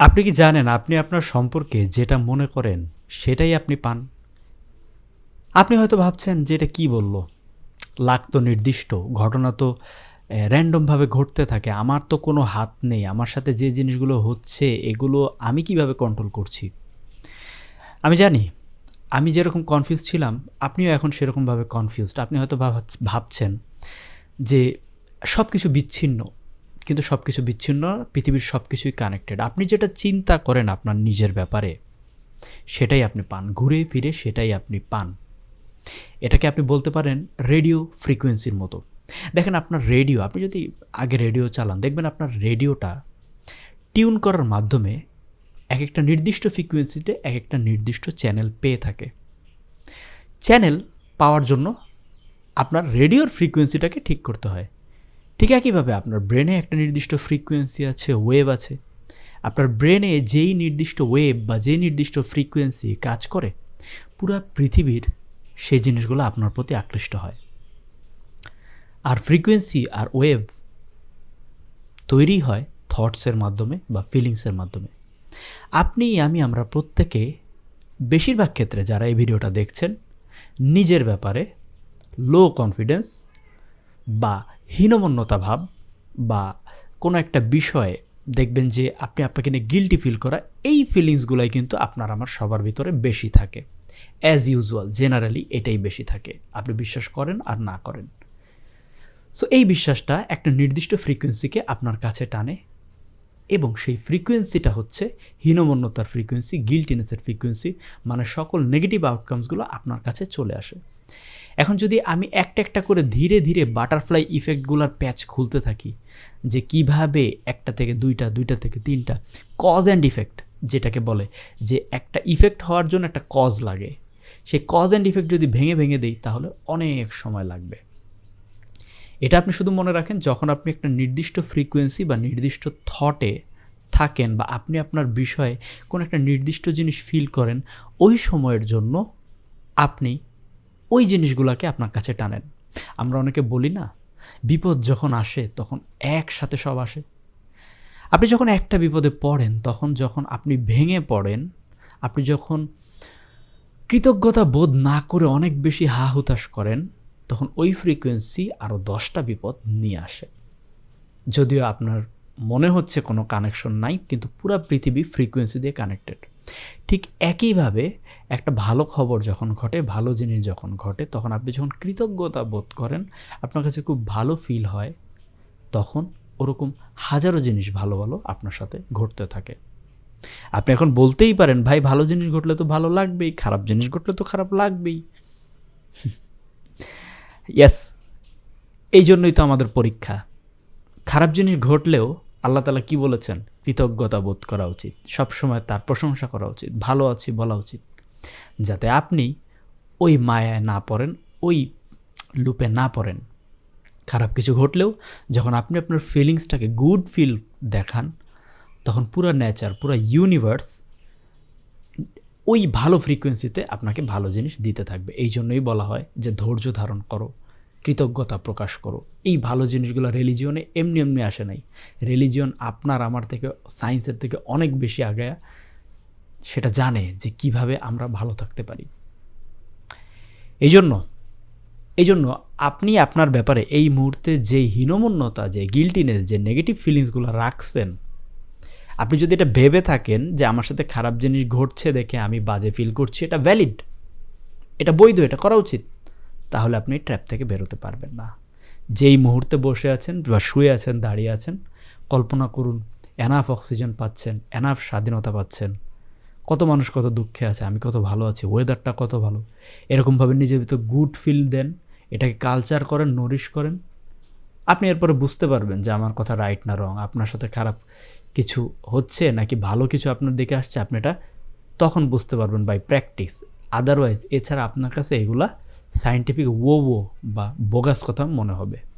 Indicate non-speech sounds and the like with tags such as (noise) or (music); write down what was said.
আপনি কি জানেন আপনি আপনার সম্পর্কে যেটা মনে করেন সেটাই আপনি পান? আপনি হয়তো ভাবছেন যে এটা কী বলল? লাগ তো নির্দিষ্ট, ঘটনা তো র্যান্ডমভাবে ঘটতে থাকে, আমার তো কোনো হাত নেই, আমার সাথে যে জিনিসগুলো হচ্ছে এগুলো আমি কীভাবে কন্ট্রোল করছি? আমি জানি, আমি যেরকম কনফিউজ ছিলাম, আপনিও এখন সেরকমভাবে কনফিউজড আপনি হয়তো ভাব- ভাবছেন যে সব কিছু বিচ্ছিন্ন কিন্তু সব কিছু বিচ্ছিন্ন, পৃথিবীর সব কিছুই কানেক্টেড আপনি যেটা চিন্তা করেন আপনার নিজের ব্যাপারে, সেটাই আপনি পান। ঘুরে ফিরে সেটাই আপনি পান। এটাকে আপনি বলতে পারেন রেডিও ফ্রিকোয়েন্সির মতো। দেখেন আপনার রেডিও, আপনি যদি আগে রেডিও চালান, দেখবেন আপনার রেডিওটা টিউন করার মাধ্যমে এক একটা নির্দিষ্ট ফ্রিকোয়েন্সিতে এক একটা নির্দিষ্ট চ্যানেল পেয়ে থাকে। চ্যানেল পাওয়ার জন্য আপনার রেডিওর ফ্রিকোয়েন্সিটাকে ঠিক করতে হয়। ঠিক একইভাবে আপনার ব্রেনে একটা নির্দিষ্ট ফ্রিকোয়েন্সি আছে ওয়েভ আছে। আপনার ব্রেনে যেই নির্দিষ্ট ওয়েভ বা যেই নির্দিষ্ট ফ্রিকোয়েন্সি কাজ করে, পুরো পৃথিবীর সেই জিনিসগুলো আপনার প্রতি আকৃষ্ট হয়। আর ফ্রিকোয়েন্সি আর ওয়েভ তৈরি হয় থটসের মাধ্যমে বা ফিলিংসের মাধ্যমে। আপনি, আমি, আমরা প্রত্যেকে বেশিরভাগ ক্ষেত্রে যারা এই ভিডিওটা দেখছেন, নিজের ব্যাপারে লো কনফিডেন্স বা হীনমন্যতা ভাব বা কোনো একটা বিষয়ে দেখবেন যে আপনি আপনাকে নিয়ে গিলটি ফিল করা, এই ফিলিংসগুলাই কিন্তু আপনার আমার সবার ভিতরে বেশি থাকে। অ্যাজ ইউজুয়াল জেনারেলি এটাই বেশি থাকে। আপনি বিশ্বাস করেন আর না করেন। সো এই বিশ্বাসটা একটা নির্দিষ্ট ফ্রিকোয়েন্সিকে আপনার কাছে টানে এবং সেই ফ্রিকোয়েন্সিটা হচ্ছে হীনমন্যতার ফ্রিকোয়েন্সি গিল্টিনেসের ফ্রিকোয়েন্সি মানে সকল নেগেটিভ আউটকামসগুলো আপনার কাছে চলে আসে। এখন যদি আমি একটা একটা করে ধীরে ধীরে বাটারফ্লাই ইফেক্টগুলোর প্যাচ খুলতে থাকি, যে কীভাবে একটা থেকে দুইটা দুইটা থেকে তিনটা কজ অ্যান্ড ইফেক্ট যেটাকে বলে, যে একটা ইফেক্ট হওয়ার জন্য একটা কজ লাগে। সেই কজ অ্যান্ড ইফেক্ট যদি ভেঙে ভেঙে দেই, তাহলে অনেক সময় লাগবে। এটা আপনি শুধু মনে রাখেন, যখন আপনি একটা নির্দিষ্ট ফ্রিকোয়েন্সি বা নির্দিষ্ট থটে থাকেন বা আপনি আপনার বিষয়ে কোনো একটা নির্দিষ্ট জিনিস ফিল করেন, ওই সময়ের জন্য আপনি ওই জিনিসগুলোকে আপনার কাছে টানেন। আমরা অনেকে বলি না, বিপদ যখন আসে তখন একসাথে সব আসে। আপনি যখন একটা বিপদে পড়েন, তখন যখন আপনি ভেঙে পড়েন, আপনি যখন কৃতজ্ঞতা বোধ না করে অনেক বেশি হা হুতাশ করেন, তখন ওই ফ্রিকোয়েন্সি আরও দশটা বিপদ নিয়ে আসে। যদিও আপনার মনে হচ্ছে কোনো কানেকশন নাই, কিন্তু পুরো পৃথিবী ফ্রিকোয়েন্সি দিয়ে কানেক্টেড ঠিক একইভাবে একটা ভালো খবর যখন ঘটে, ভালো জিনিস যখন ঘটে, তখন আপনি যখন কৃতজ্ঞতা বোধ করেন, আপনার কাছে খুব ভালো ফিল হয়, তখন ওরকম হাজারো জিনিস ভালো ভালো আপনার সাথে ঘটতে থাকে। আপনি এখন বলতেই পারেন, ভাই, ভালো জিনিস ঘটলে তো ভালো লাগবেই, খারাপ জিনিস ঘটলে তো খারাপ লাগবেই। (laughs) ইয়েস এই জন্যই তো আমাদের পরীক্ষা। খারাপ জিনিস ঘটলেও আল্লাহ তালা কি বলেছেন? কৃতজ্ঞতা বোধ করা উচিত। সবসময় তার প্রশংসা করা উচিত। ভালো আছি বলা উচিত। যাতে আপনি ওই মায়ায় না পড়েন, ওই লুপে না পড়েন। খারাপ কিছু ঘটলেও যখন আপনি আপনার ফিলিংসটাকে গুড ফিল দেখান, তখন পুরো নেচার পুরো ইউনিভার্স ওই ভালো ফ্রিকোয়েন্সিতে আপনাকে ভালো জিনিস দিতে থাকবে। এই জন্যই বলা হয় যে ধৈর্য ধারণ করো। কৃতজ্ঞতা প্রকাশ করো। এই ভালো জিনিসগুলো রিলিজিয়নে এমনি এমনি আসে নাই। রিলিজিয়ন আপনার, আমার থেকে সায়েন্সের থেকে অনেক বেশি আগে সেটা জানে যে কীভাবে আমরা ভালো থাকতে পারি। এই জন্য এই জন্য আপনি আপনার ব্যাপারে এই মুহূর্তে যে হীনমন্যতা, যে গিল্টিনেস যে নেগেটিভ ফিলিংসগুলো রাখছেন, আপনি যদি এটা ভেবে থাকেন যে আমার সাথে খারাপ জিনিস ঘটছে দেখে আমি বাজে ফিল করছি, এটা ভ্যালিড এটা বৈধ, এটা করা উচিত। তাহলে আপনি ট্র্যাপ থেকে বেরোতে পারবেন না। যেই মুহূর্তে বসে আছেন বা শুয়ে আছেন, দাঁড়িয়ে আছেন, কল্পনা করুন এনাফ অক্সিজেন পাচ্ছেন এনাফ স্বাধীনতা পাচ্ছেন। কত মানুষ কত দুঃখে আছে, আমি কত ভালো আছি ওয়েদারটা কত ভালো। এরকমভাবে নিজের ভিতর গুড ফিল দেন, এটাকে কালচার করেন নরিশ করেন। আপনি এরপরে বুঝতে পারবেন যে আমার কথা রাইট না রং আপনার সাথে খারাপ কিছু হচ্ছে নাকি ভালো কিছু আপনার দিকে আসছে, আপনি এটা তখন বুঝতে পারবেন বাই প্র্যাকটিস আদারওয়াইজ এছাড়া আপনার কাছে এগুলা সায়েন্টিফিক ও ও বা বোগাস কথা মনে হবে।